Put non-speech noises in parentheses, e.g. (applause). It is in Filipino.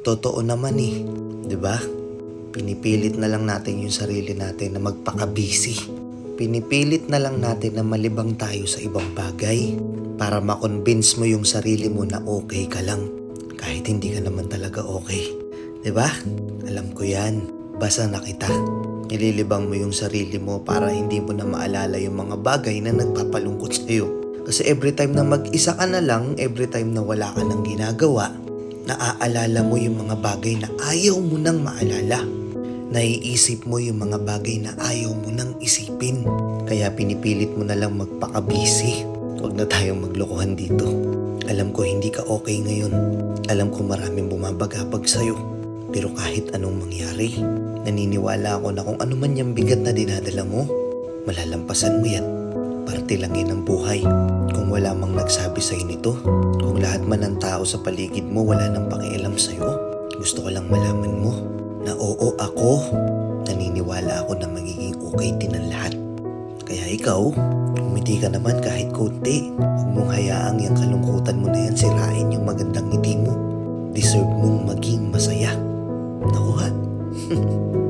Totoo naman eh. ba? Pinipilit na lang natin yung sarili natin na magpaka-busy. Pinipilit na lang natin na malibang tayo sa ibang bagay para makonvince mo yung sarili mo na okay ka lang kahit hindi ka naman talaga okay. ba? Alam ko 'yan. Basa na kita. Nililibang mo yung sarili mo para hindi mo na maalala yung mga bagay na nagpapalungkot sa'yo. Kasi every time na mag-isa ka na lang, every time na wala ka nang ginagawa, naaalala mo yung mga bagay na ayaw mo nang maalala. Naiisip mo yung mga bagay na ayaw mo nang isipin. Kaya pinipilit mo na lang magpaka-busy. Huwag na tayong maglokohan dito. Alam ko hindi ka okay ngayon. Alam ko maraming bumabagabag sa'yo. Pero kahit anong mangyari, naniniwala ako na kung ano man yung bigat na dinadala mo, malalampasan mo yan. Parte lang yan ng buhay. Wala mang nagsabi sa'yo nito, kung lahat man ng tao sa paligid mo wala nang pakialam sa'yo, gusto ko lang malaman mo na oo ako, naniniwala ako na magiging okay din ang lahat. Kaya ikaw, umiti ka naman kahit konti. Huwag mong hayaang yung kalungkutan mo na yan sirain yung magandang ngiti mo. Deserve mong maging masaya. Naku ha? (laughs)